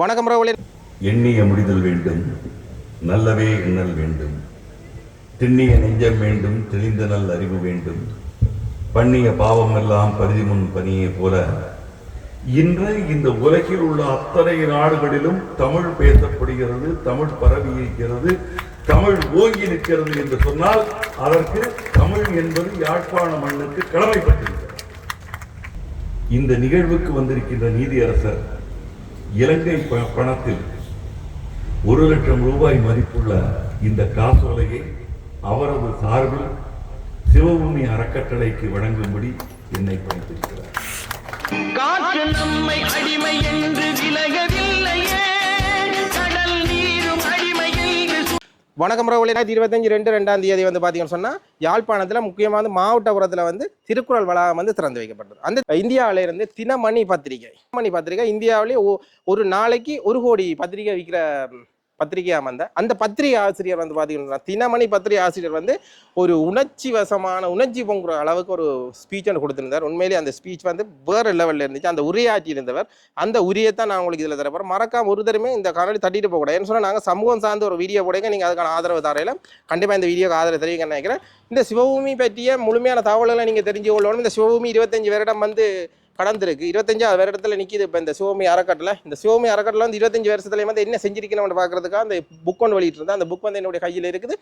வணக்கம் ரவுலே எண்ணிய முடிதல் வேண்டும் நல்லவே எண்ணல் வேண்டும். திண்ணிய நெஞ்சம் வேண்டும் தெளிந்த நல் அறிவு வேண்டும். பண்ணிய பாவமெல்லாம் பரிதி முன் பணியே போல. இன்று இந்த உலகில் உள்ள அத்தனை நாடுகளிலும் தமிழ் பேசப்படுகிறது தமிழ் பரவி இருக்கிறது தமிழ் ஓங்கி நிற்கிறது என்று சொன்னால் அதற்கு தமிழ் என்பது யாழ்ப்பாண மண்ணுக்கு கடமைப்பட்டிருக்கிறது. இந்த நிகழ்வுக்கு வந்திருக்கின்ற நீதியரசர் இலங்கை பணத்தில் ஒரு லட்சம் ரூபாய் மதிப்புள்ள இந்த காசோலையை அவரது சார்பில் சிவபூமி அறக்கட்டளைக்கு வழங்கும்படி என்னை பணித்திருக்கிறார். காற்று நம்மை அடிமை என்று விலகவில்லையே. வணக்கம் ரவுலே இருபத்தஞ்சு ரெண்டு ரெண்டாம் தேதி வந்து பார்த்தீங்கன்னு சொன்னால் யாழ்ப்பாணத்தில் முக்கியமாக வந்து மாவட்டபுரத்தில் வந்து திருக்குறள் வளாகம் வந்து திறந்து வைக்கப்பட்டது. அந்த இந்தியாவில இருந்து தினமணி பத்திரிகை. தினமணி பத்திரிகை இந்தியாவிலேயே ஒரு நாளைக்கு ஒரு கோடி பத்திரிகை விற்கிற பத்திரிகையாக வந்த. அந்த பத்திரிகை ஆசிரியர் வந்து பார்த்தீங்கன்னா தினமணி பத்திரிகை ஆசிரியர் வந்து ஒரு உணர்ச்சி வசமான உணர்ச்சி பொங்குற அளவுக்கு ஒரு ஸ்பீச் ஒன்று கொடுத்துருந்தார். உண்மையிலேயே அந்த ஸ்பீச் வந்து வேறு லெவலில் இருந்துச்சு. அந்த உரையாற்றி இருந்தவர். அந்த உரியத்தான் நான் உங்களுக்கு இதில் தரப்போகிறேன் மறக்காம ஒரு தடவை இந்த காணொலி தட்டிட்டு போகக்கூடாது ஏன்னு சொன்னால் நாங்கள் சமூகம் சார்ந்த ஒரு வீடியோ போடுங்க. நீங்கள் அதுக்கான ஆதரவு தரையில் கண்டிப்பாக இந்த வீடியோக்கு ஆதரவு தெரிவிக்க நினைக்கிறேன். இந்த சிவபூமி பற்றிய முழுமையான தகவல்களை நீங்கள் தெரிஞ்சு கொள்ளணும் இந்த சிவபூமி இருபத்தஞ்சு வருடம் வந்து கடந்திருக்கு. இருபத்தஞ்சாவது வருடத்துல நிற்கிது இப்போ இந்த சிவமி அறக்கட்டளை. இந்த சிவமி அறக்கட்டளை வந்து இருபத்தஞ்சு வருஷத்துல வந்து என்ன செஞ்சிருக்கணும்னு பார்க்கறதுக்காக அந்த புக் ஒன்று வெளியிட்டு இருந்தேன் அந்த புக் வந்து என்னுடைய கையில் இருக்குது.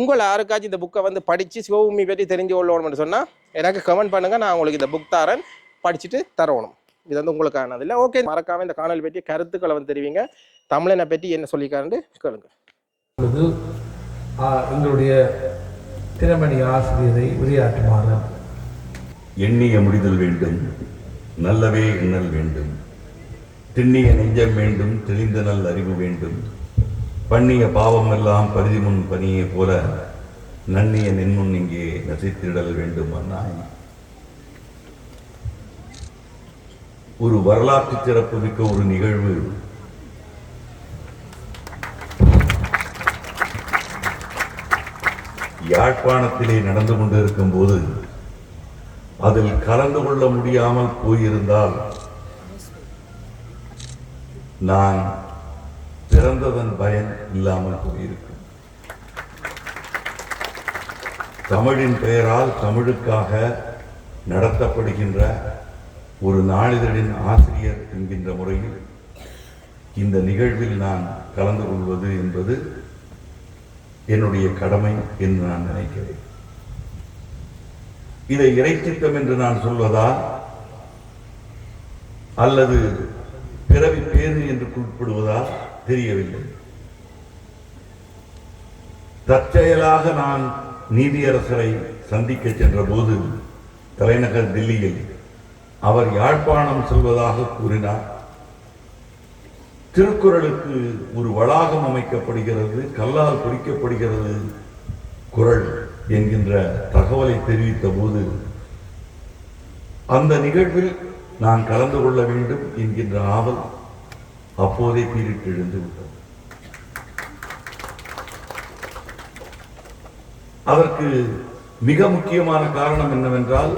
உங்களை யாருக்காச்சும் இந்த புக்கை வந்து படித்து சிவபூமி பற்றி தெரிஞ்சு கொள்ளணும்னு சொன்னால் எனக்கு கமெண்ட் பண்ணுங்க. நான் உங்களுக்கு இந்த புக் தரேன். படிச்சுட்டு தரணும். இது வந்து உங்களுக்கானது இல்லை. ஓகே மறக்காம இந்த காணொலி பற்றி கருத்துக்களை வந்து தெரிவிங்க. தமிழனை பற்றி என்ன சொல்லிக்காருன்னு கேளுங்க. எங்களுடைய திறமணி ஆசிரியரை உரையாற்றுமாறு. எண்ணிய முடிதல் வேண்டும். நல்லவே எண்ணல் வேண்டும். திண்ணிய நெஞ்சம் வேண்டும் தெளிந்த நல் அறிவு வேண்டும். பண்ணிய பாவமெல்லாம் பரிதி முன் பணியே போல நன்னிய நின்முன் இங்கே நசித்திடல் வேண்டும் அண்ணாய் ஒரு வரலாற்று சிறப்பு மிக்க ஒரு நிகழ்வு. யாழ்ப்பாணத்திலே நடந்து கொண்டிருக்கும் போது அதில் கலந்து கொள்ள முடியாமல் போயிருந்தால் நான் பிறந்ததன் பயன் இல்லாமல் போயிருக்கும். தமிழின் பெயரால் தமிழுக்காக நடத்தப்படுகின்ற ஒரு நாளிதழின் ஆசிரியர் என்கின்ற முறையில் இந்த நிகழ்வில் நான் கலந்து கொள்வது என்பது என்னுடைய கடமை என்று நான் நினைக்கிறேன். இதை இறைத்திட்டம் என்று நான் சொல்வதா? அல்லது பிறவி பேரு என்று குறிப்பிடுவதா? தெரியவில்லை. தற்செயலாக நான் நீதியரசரை சந்திக்க சென்ற போது தலைநகர் தில்லியில் அவர் யாழ்ப்பாணம் செல்வதாக கூறினார். திருக்குறளுக்கு ஒரு வளாகம் அமைக்கப்படுகிறது கல்லால் குறிக்கப்படுகிறது குறள். என்கின்ற தகவலை தெரிவித்த போது அந்த நிகழ்வில் நான் கலந்து கொள்ள வேண்டும் என்கின்ற ஆவல் அப்போதே பீரிட்டு எழுந்து விட்டது. அதற்கு மிக முக்கியமான காரணம் என்னவென்றால்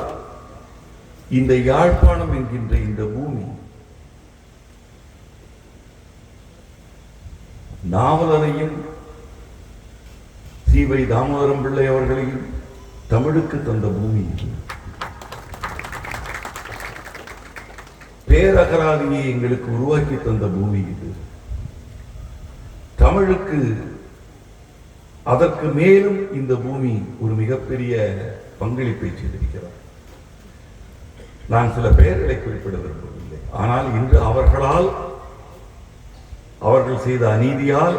இந்த யாழ்ப்பாணம் என்கின்ற இந்த பூமி நாவலரையும் சீவை தாமோதரம் பிள்ளை அவர்களையும் தமிழுக்கு தந்த பூமி பேரகராதியை எங்களுக்கு உருவாக்கி தந்த பூமி இது. தமிழுக்கு அதற்கு மேலும் இந்த பூமி ஒரு மிகப்பெரிய பங்களிப்பை செய்திருக்கிறார். நான் சில பெயர்களை குறிப்பிட விரும்பவில்லை. ஆனால் இன்று அவர்களால் அவர்கள் செய்த அநீதியால்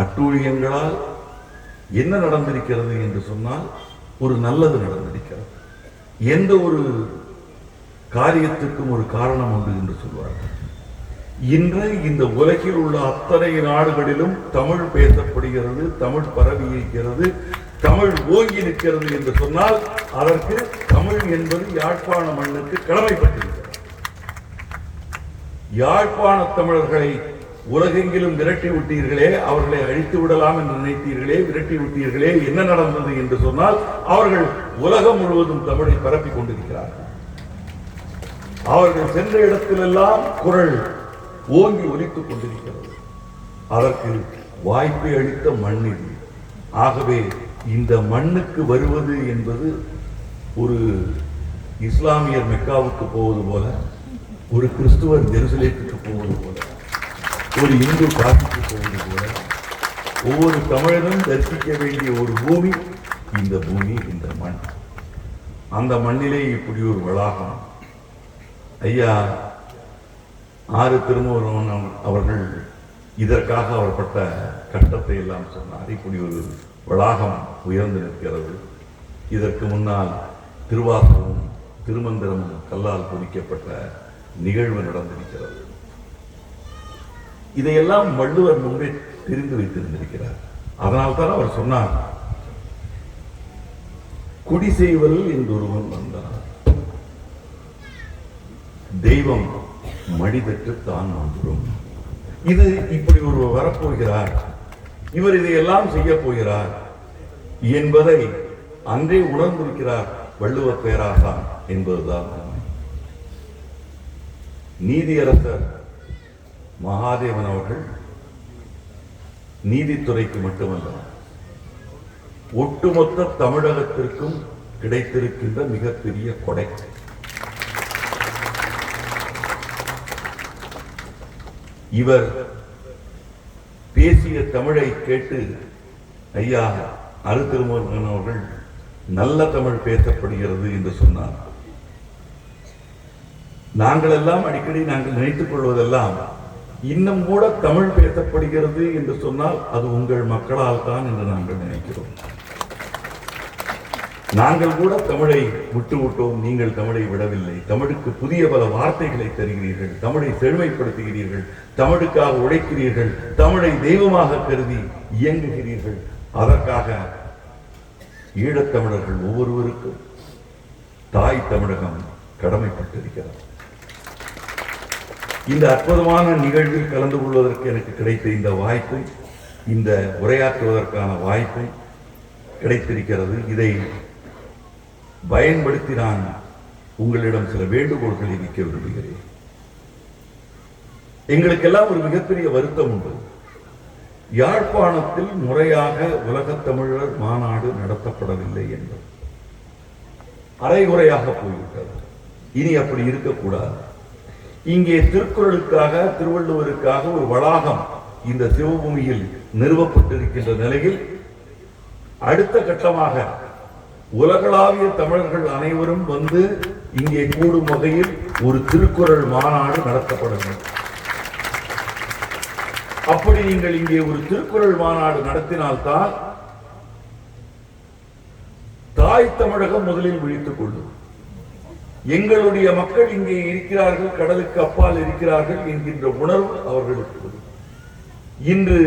அட்டூழியங்களால் என்ன நடந்திருக்கிறது என்று சொன்னால் ஒரு நல்லது நடந்திருக்கிறது. எந்த ஒரு காரியத்துக்கும் ஒரு காரணம் உண்டு என்று சொல்வார்கள். இன்று இந்த உலகில் உள்ள அத்தனை நாடுகளிலும் தமிழ் பேசப்படுகிறது தமிழ் பரவி இருக்கிறது தமிழ் ஓங்கி நிற்கிறது என்று சொன்னால் அதற்கு தமிழ் என்பது யாழ்ப்பாண மண்ணுக்கு கடமைப்பட்டிருக்கிறது. யாழ்ப்பாண தமிழர்களை உலகெங்கிலும் விரட்டி விட்டீர்களே அவர்களை அழித்து விடலாம் என்று நினைத்தீர்களே விரட்டி விட்டீர்களே என்ன நடந்தது என்று சொன்னால் அவர்கள் உலகம் முழுவதும் தமிழை பரப்பிக் கொண்டிருக்கிறார்கள். அவர்கள் சென்ற இடத்திலெல்லாம் குரல் ஓங்கி ஒலித்துக் கொண்டிருக்கிறது. அதற்கு வாய்ப்பை அளித்த மண் இது ஆகவே இந்த மண்ணுக்கு வருவது என்பது ஒரு இஸ்லாமியர் மெக்காவுக்கு போவது போல ஒரு கிறிஸ்துவர் ஜெருசலேத்துக்கு போவது போல. ஒரு இந்து காசிக்கு போவது போல ஒவ்வொரு தமிழனும் தரிசிக்க வேண்டிய ஒரு பூமி இந்த பூமி இந்த மண். அந்த மண்ணிலே இப்படி ஒரு வளாகம். ஐயா ஆறு திருமூரன் அவர்கள் இதற்காக அவர் பட்ட கட்டத்தை எல்லாம் சொன்னார். இப்படி ஒரு வளாகம் உயர்ந்து நிற்கிறது. இதற்கு முன்னால் திருவாசகமும் திருமந்திரமும் கல்லால் பொறிக்கப்பட்ட நிகழ்வு நடந்திருக்கிறது. இதையெல்லாம் வள்ளுவர் முன்பே தெரிந்து வைத்திருந்திருக்கிறார். அதனால்தான் அவர் சொன்னார் குடி செய்வல் என்றொருவன் வந்தார் தெய்வம் மனிதற்கு தான் வந்துடும் இது இப்படி ஒருவர் வரப்போகிறார். இவர் இதையெல்லாம் செய்ய போகிறார் என்பதை அன்றே உணர்ந்திருக்கிறார் வள்ளுவ பேராசான் என்பதுதான் நீதியரசர் மகாதேவன் அவர்கள் நீதித்துறைக்கு மட்டுமல்ல ஒட்டுமொத்த தமிழகத்திற்கும் கிடைத்திருக்கின்ற மிகப்பெரிய கொடை. இவர் பேசிய தமிழை கேட்டு ஐயா அரு திருமுருகன் அவர்கள் நல்ல தமிழ் பேசப்படுகிறது என்று சொன்னார். நாங்கள் எல்லாம் அடிக்கடி நாங்கள் நினைத்துக் கொள்வதெல்லாம் இன்னும் கூட தமிழ் பேசப்படுகிறது என்று சொன்னால் அது உங்கள் மக்களால் தான் என்று நாங்கள் நினைக்கிறோம். நாங்கள் கூட தமிழை விட்டு விட்டோம் நீங்கள் தமிழை விடவில்லை. தமிழுக்கு புதிய பல வார்த்தைகளை தருகிறீர்கள் தமிழை செழுமைப்படுத்துகிறீர்கள் தமிழுக்காக உழைக்கிறீர்கள் தமிழை தெய்வமாக கருதி இயங்குகிறீர்கள். அதற்காக ஈழத்தமிழர்கள் ஒவ்வொருவருக்கும் தாய் தமிழகம் கடமைப்பட்டிருக்கிறது. இந்த அற்புதமான நிகழ்வில் கலந்து கொள்வதற்கு எனக்கு கிடைத்த இந்த வாய்ப்பும் இந்த உரையாற்றுவதற்கான வாய்ப்பும் கிடைத்திருக்கிறது. இதை பயன்படுத்தி நான் உங்களிடம் சில வேண்டுகோள்களை வைக்க விரும்புகிறேன். எங்களுக்கெல்லாம் ஒரு மிகப்பெரிய வருத்தம் உண்டு. யாழ்ப்பாணத்தில் முறையாக உலகத் தமிழர் மாநாடு நடத்தப்படவில்லை என்பது அரைகுறையாக போய்விட்டது. இனி அப்படி இருக்கக்கூடாது. இங்கே திருக்குறளுக்காக திருவள்ளுவருக்காக ஒரு வளாகம் இந்த சிவபூமியில் நிறுவப்பட்டிருக்கின்ற நிலையில் அடுத்த கட்டமாக உலகளாவிய தமிழர்கள் அனைவரும் வந்து இங்கே கூடும் வகையில் ஒரு திருக்குறள் மாநாடு நடத்தப்பட வேண்டும். அப்படி நீங்கள் இங்கே ஒரு திருக்குறள் மாநாடு நடத்தினால்தான் தாய் தமிழகம் முதலில் விழித்துக் கொள்ளும். எங்களுடைய மக்கள் இங்கே இருக்கிறார்கள் கடலுக்கு அப்பால் இருக்கிறார்கள் என்கின்ற உணர்வு அவர்களுக்கு இன்று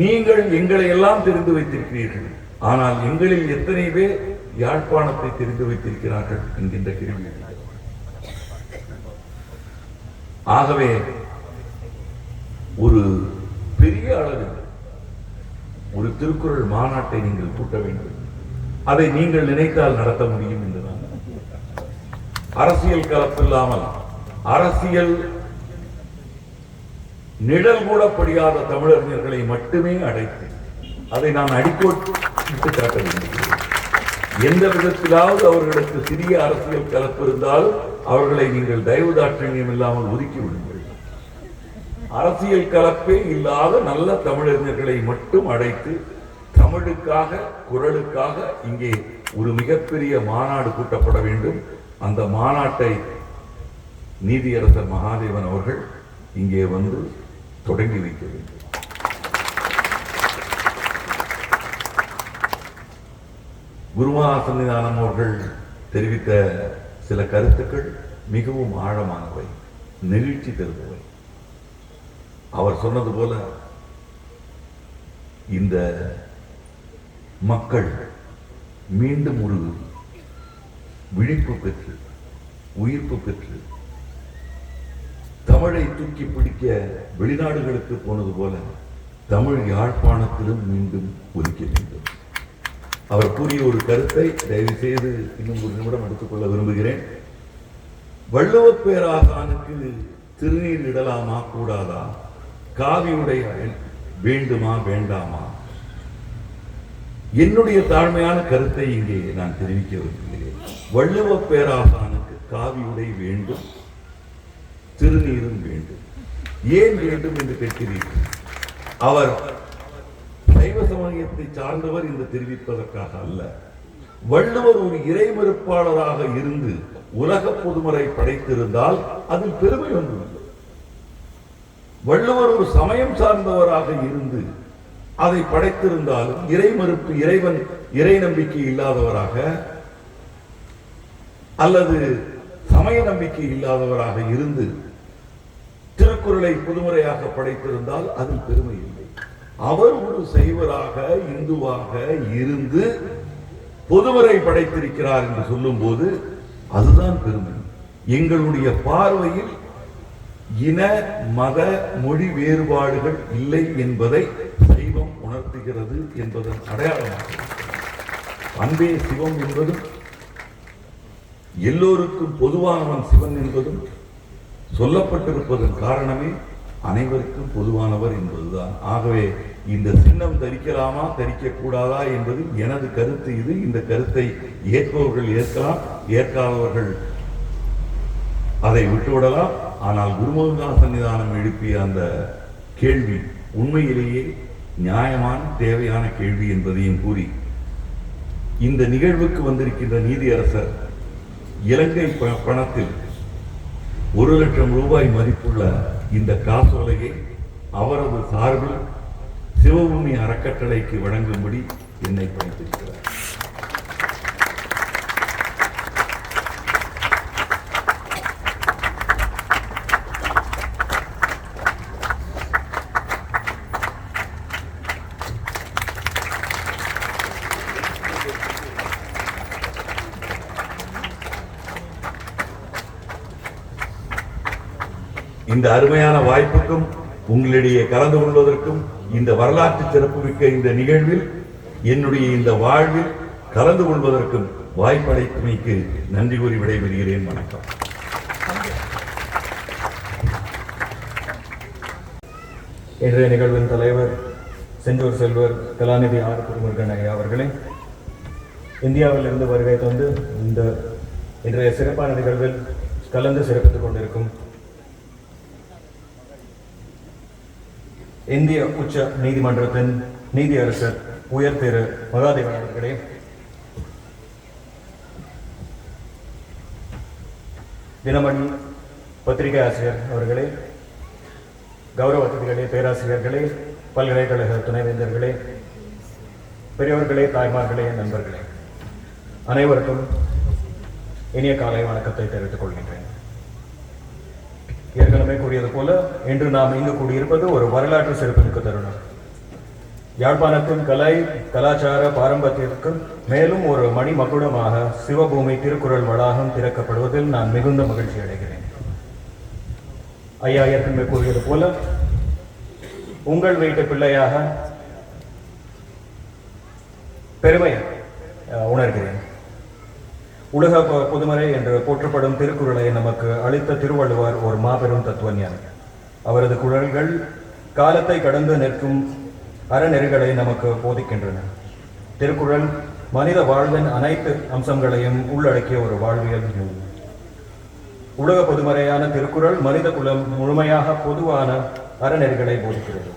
நீங்கள் எங்களை எல்லாம் தெரிந்து வைத்திருக்கிறீர்கள். ஆனால் எங்களில் எத்தனை பேர் யாழ்ப்பாணத்தை தெரிந்து வைத்திருக்கிறார்கள் என்கின்ற கேள்வி. ஆகவே ஒரு பெரிய அளவில் ஒரு திருக்குறள் மாநாட்டை நீங்கள் கூட்ட வேண்டும். அதை நீங்கள் நினைத்தால் நடத்த முடியும் என்று அரசியல் கலப்பில்லாமல் அரசியல் நிழல் கூட படியாத தமிழறிஞர்களை மட்டுமே அடைத்து அதை நான் அடிக்கோட்டு காட்ட வேண்டும் எந்த விதத்திலாவது அவர்களுக்கு சிறிய அரசியல் கலப்பு இருந்தால் அவர்களை நீங்கள் தயவு தாட்சணியம் இல்லாமல் ஒதுக்கி விடுங்கள். அரசியல் கலப்பே இல்லாத நல்ல தமிழறிஞர்களை மட்டும் அடைத்து தமிழுக்காக குரலுக்காக இங்கே ஒரு மிகப்பெரிய மாநாடு கூட்டப்பட வேண்டும். அந்த மாநாட்டை நீதியரசர் மகாதேவன் அவர்கள் இங்கே வந்து தொடங்கி வைக்க வேண்டும். குருமகா சன்னிதானம் அவர்கள் தெரிவித்த சில கருத்துக்கள் மிகவும் ஆழமானவை நெகிழ்ச்சி தருபவை. அவர் சொன்னது போல இந்த மக்கள் மீண்டும் ஒரு விழிப்பு பெற்று உயிர்ப்பு பெற்று தமிழை தூக்கி பிடிக்க வெளிநாடுகளுக்கு போனது போல தமிழ் யாழ்ப்பாணத்திலும் மீண்டும் ஒலிக்க வேண்டும். அவர் கூறிய ஒரு கருத்தை தயவு செய்து இன்னும் ஒரு நிமிடம் எடுத்துக்கொள்ள விரும்புகிறேன். வள்ளுவப் பேராசானுக்கு திருநீர் இடலாமா கூடாதா? காவி உடை வேண்டுமா வேண்டாமா? என்னுடைய தாழ்மையான கருத்தை இங்கே நான் தெரிவிக்க விரும்புகிறேன். வள்ளுவ பேராசானுக்கு காவி உடை வேண்டும் திருநீரும் வேண்டும். ஏன் வேண்டும் என்று கேட்கிறீர்கள்? அவர் சைவ சமயத்தை சார்ந்தவர் என்று தெரிவிப்பதற்காக அல்ல. வள்ளுவர் ஒரு இறைமறுப்பாளராக இருந்து உலக பொதுமறை படைத்திருந்தால் அதில் பெருமை ஒன்றுமில்லை. வள்ளுவர் ஒரு சமயம் சார்ந்தவராக இருந்து அதை படைத்திருந்தாலும் இறை மறுப்பு இறைவன் இறை நம்பிக்கை இல்லாதவராக அல்லது சமய நம்பிக்கை இல்லாதவராக இருந்து திருக்குறளை புதுமுறையாக படைத்திருந்தால் அதில் பெருமை இல்லை. அவர் ஒரு சைவராக இந்துவாக இருந்து பொதுமுறை படைத்திருக்கிறார் என்று சொல்லும் போது அதுதான் பெருமை. எங்களுடைய பார்வையில் இன மத மொழி வேறுபாடுகள் இல்லை என்பதை வருகிறது என்பதன் அடையாளமாகும் அன்பே சிவம் என்பதும் எல்லோருக்கும் பொதுவானவன் சிவன் என்பதும் சொல்லப்பட்டிருப்பதன் காரணமே அனைவருக்கும் பொதுவானவர் என்பதுதான். ஆகவே இந்த சின்னம் தரிக்கலாமா தரிக்கக்கூடாதா என்பது எனது கருத்து. இது இந்த கருத்தை ஏற்பவர்கள் ஏற்கலாம் ஏற்காதவர்கள் அதை விட்டுவிடலாம். ஆனால் குருமுகா சன்னிதானம் எழுப்பிய அந்த கேள்வி உண்மையிலேயே நியாயமான தேவையான கேள்வி என்பதையும் கூறி இந்த நிகழ்வுக்கு வந்திருக்கின்ற நீதியரசர் இலங்கை ப- பணத்தில் ஒரு லட்சம் ரூபாய் மதிப்புள்ள இந்த காசோலையை அவரது சார்பில் சிவபூமி அறக்கட்டளைக்கு வழங்கும்படி என்னை பணித்திருக்கிறார். இந்த அருமையான வாய்ப்புக்கும் உங்களிடையே கலந்து கொள்வதற்கும் இந்த வரலாற்று சிறப்புமிக்க இந்த நிகழ்வில் என்னுடைய இந்த வாழ்வில் கலந்து கொள்வதற்கும் வாய்ப்பளித்தமைக்கு நன்றி கூறி விடைபெறுகிறேன். வணக்கம். இன்றைய நிகழ்வின் தலைவர் செஞ்சூர் செல்வர் கலாநிதி ஆர். குருமுருகன் ஐயா அவர்களே இந்தியாவிலிருந்து வருகை தந்து இந்த இன்றைய சிறப்பான நிகழ்வில் கலந்து சிறப்பித்துக் கொண்டிருக்கும் இந்திய உச்ச நீதிமன்றத்தின் நீதியரசர் உயர் திரு மகாதேவன் அவர்களே. தினமணி பத்திரிகை ஆசிரியர் அவர்களே கௌரவ அதிதிகளே பேராசிரியர்களே பல்கலைக்கழக துணைவேந்தர்களே பெரியவர்களே தாய்மார்களே நண்பர்களே அனைவருக்கும் இனிய காலை வணக்கத்தை தெரிவித்துக் கொள்கின்றேன். ஏற்கனவே கூறியது போல இன்று நாம் இங்கு கூடியிருப்பது ஒரு வரலாற்று சிறப்புமிக்க தருணம். யாழ்ப்பாணத்தின் கலை கலாச்சார பாரம்பரியத்திற்கு மேலும் ஒரு மணிமகுடமாக சிவபூமி திருக்குறள் வளாகம் திறக்கப்படுவதில் நான் மிகுந்த மகிழ்ச்சி அடைகிறேன். ஐயா ஏற்கனவே கூறியது போல உங்கள் வீட்டு பிள்ளையாக பெருமை அஹ், உணர்கிறேன். உலக பொதுமறை என்று போற்றப்படும் திருக்குறளை நமக்கு அளித்த திருவள்ளுவர் ஒரு மாபெரும் தத்துவஞானி. அவரது குரல்கள் காலத்தை கடந்து நிற்கும் அறநெறிகளை நமக்கு போதிக்கின்றன. திருக்குறள் மனித வாழ்வின் அனைத்து அம்சங்களையும் உள்ளடக்கிய ஒரு வாழ்வியல் நூல். உலக பொதுமறையான திருக்குறள் மனித குலம் முழுமையாக பொதுவான அறநெறிகளை போதிக்கிறது.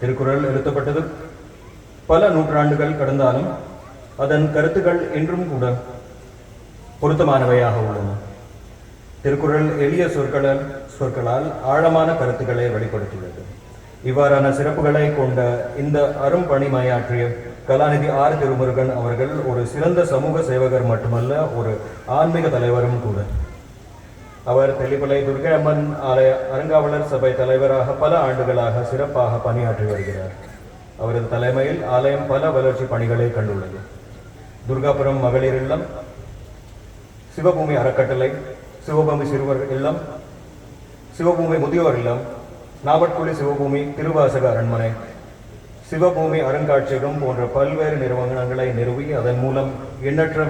திருக்குறள் எழுத்தப்பட்டது பல நூற்றாண்டுகள் கடந்தாலும் அதன் கருத்துக்கள் இன்றும் கூட பொருத்தமானவையாக உள்ளன. திருக்குறள் எளிய சொற்களால் சொற்களால் ஆழமான கருத்துக்களை வெளிப்படுத்தியுள்ளது இவ்வாறான சிறப்புகளை கொண்ட இந்த அரும்பணிமையாற்றிய கலாநிதி ஆர். திருமுருகன் அவர்கள் ஒரு சிறந்த சமூக சேவகர் மட்டுமல்ல ஒரு ஆன்மீக தலைவரும் கூட. அவர் தெளிமலை துர்கை அம்மன் ஆலய அறங்காவலர் சபை தலைவராக பல ஆண்டுகளாக சிறப்பாக பணியாற்றி வருகிறார். அவரது தலைமையில் ஆலயம் பல வளர்ச்சி பணிகளை கண்டுள்ளது. துர்காபுரம் மகளிர் இல்லம் சிவபூமி அறக்கட்டளை சிவபூமி சிறுவர் இல்லம் சிவபூமி முதியோர் இல்லம் நாவட்குழி சிவபூமி திருவாசக அரண்மனை சிவபூமி அருங்காட்சியகம் போன்ற பல்வேறு நிறுவனங்களை நிறுவி அதன் மூலம் எண்ணற்ற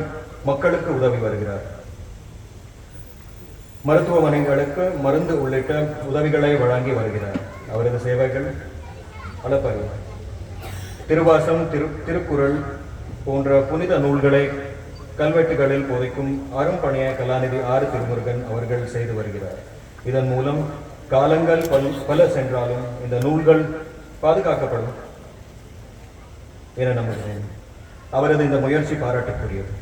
மக்களுக்கு உதவி வருகிறார். மருத்துவமனைகளுக்கு மருந்து உள்ளிட்ட உதவிகளை வழங்கி வருகிறார். அவரது சேவைகள் அளப்பரிய திருவாசம் திரு திருக்குறள் போன்ற புனித நூல்களை கல்வெட்டுகளில் போதைக்கும் அரும்பணிய கலாநிதி ஆறு திருமுருகன் அவர்கள் செய்து வருகிறார். இதன் மூலம் காலங்கள் பல் பல சென்றாலும் இந்த நூல்கள் பாதுகாக்கப்படும் என நம்புகிறேன். அவரது இந்த முயற்சி பாராட்டுக்குரியது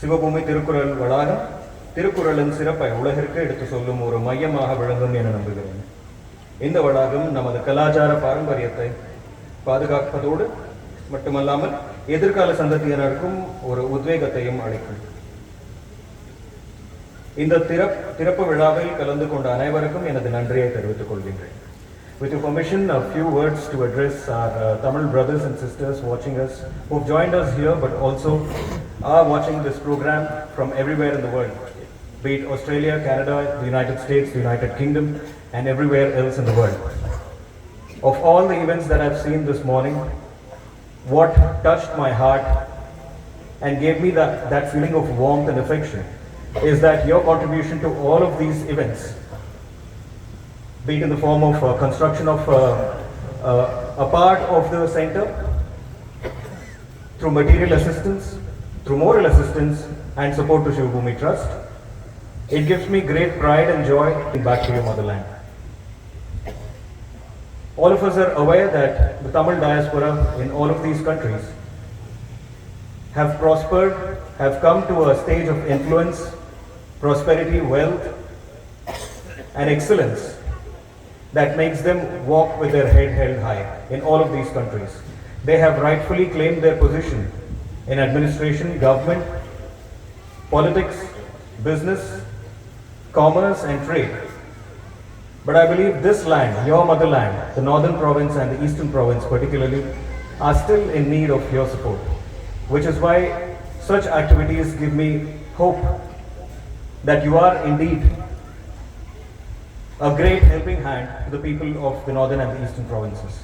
சிவபூமி திருக்குறள் வளாகம் திருக்குறளின் சிறப்பை உலகிற்கு எடுத்து சொல்லும் ஒரு மையமாக விளங்கும் என நம்புகிறேன். இந்த வளாகம் நமது கலாச்சார பாரம்பரியத்தை பாதுகாப்பதோடு மட்டுமல்லாமல் எதிர்கால சந்ததியினருக்கும் ஒரு உத்வேகத்தையும் அளிக்கும் இந்த திறப்பு விழாவில் கலந்து கொண்ட அனைவருக்கும் எனது நன்றியை தெரிவித்துக் கொள்கின்றேன் With your permission, a few words to address our uh, Tamil brothers and sisters watching us, who've joined us here but also are watching this program from everywhere in the world, be it Australia, Canada, the United States, the United Kingdom, and everywhere else in the world. Of all the events that I've seen this morning, what touched my heart and gave me that, that feeling of warmth and affection is that your contribution to all of these events, be it in the form of uh, construction of uh, uh, a part of the center, through material assistance, through moral assistance, and support to Shivabhumi Trust, it gives me great pride and joy back to your motherland. All of us are aware that the Tamil diaspora in all of these countries have prospered, have come to a stage of influence, prosperity, wealth, and excellence that makes them walk with their head held high in all of these countries. They have rightfully claimed their position in administration, government, politics, business, commerce, and trade. But I believe this land, your motherland, the northern province and the eastern province particularly, are still in need of your support. Which is why such activities give me hope that you are indeed a great helping hand to the people of the northern and the eastern provinces.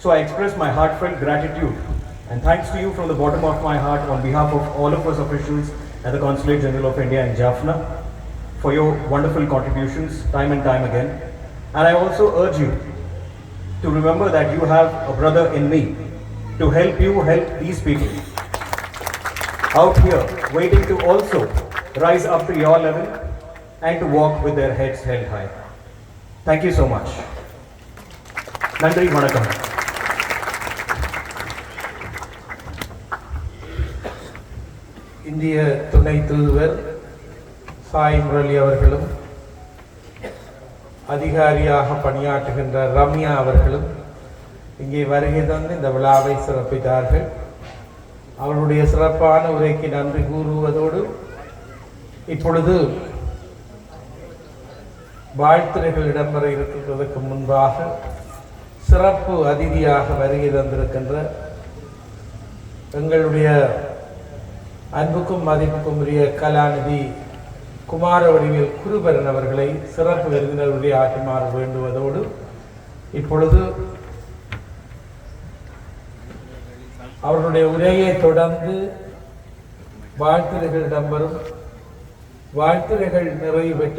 So I express my heartfelt gratitude and thanks to you from the bottom of my heart on behalf of all of us officials at the Consulate General of India in Jaffna for your wonderful contributions time and time again. And I also urge you to remember that you have a brother in me to help you help these people out here waiting to also rise up to your level and to walk with their heads held high. Thank you so much. நன்றி வணக்கம் இந்திய துணை தூதுவர் சாய் முரளி அவர்களும் அதிகாரியாக பணியாற்றுகின்ற ரம்யா அவர்களும் இங்கே வருகை தந்து இந்த விழாவை சிறப்பித்தார்கள். அவருடைய சிறப்பான உரைக்கு நன்றி கூறுவதோடு இப்பொழுது வாழ்த்துறைகள் இடம்பெற இருக்கின்றதற்கு முன்பாக சிறப்பு அதிதியாக வருகை தந்திருக்கின்ற எங்களுடைய அன்புக்கும் மதிப்புக்கும் உரிய கலாநிதி குமார வடிவில் குருபரன் அவர்களை சிறப்பு விருந்தினருடைய ஆற்றுமாறு வேண்டுவதோடு இப்பொழுது அவர்களுடைய உரையை தொடர்ந்து வாழ்த்துரைகள் இடம்பெறும். வாழ்த்துரைகள் நிறைவு பெற்ற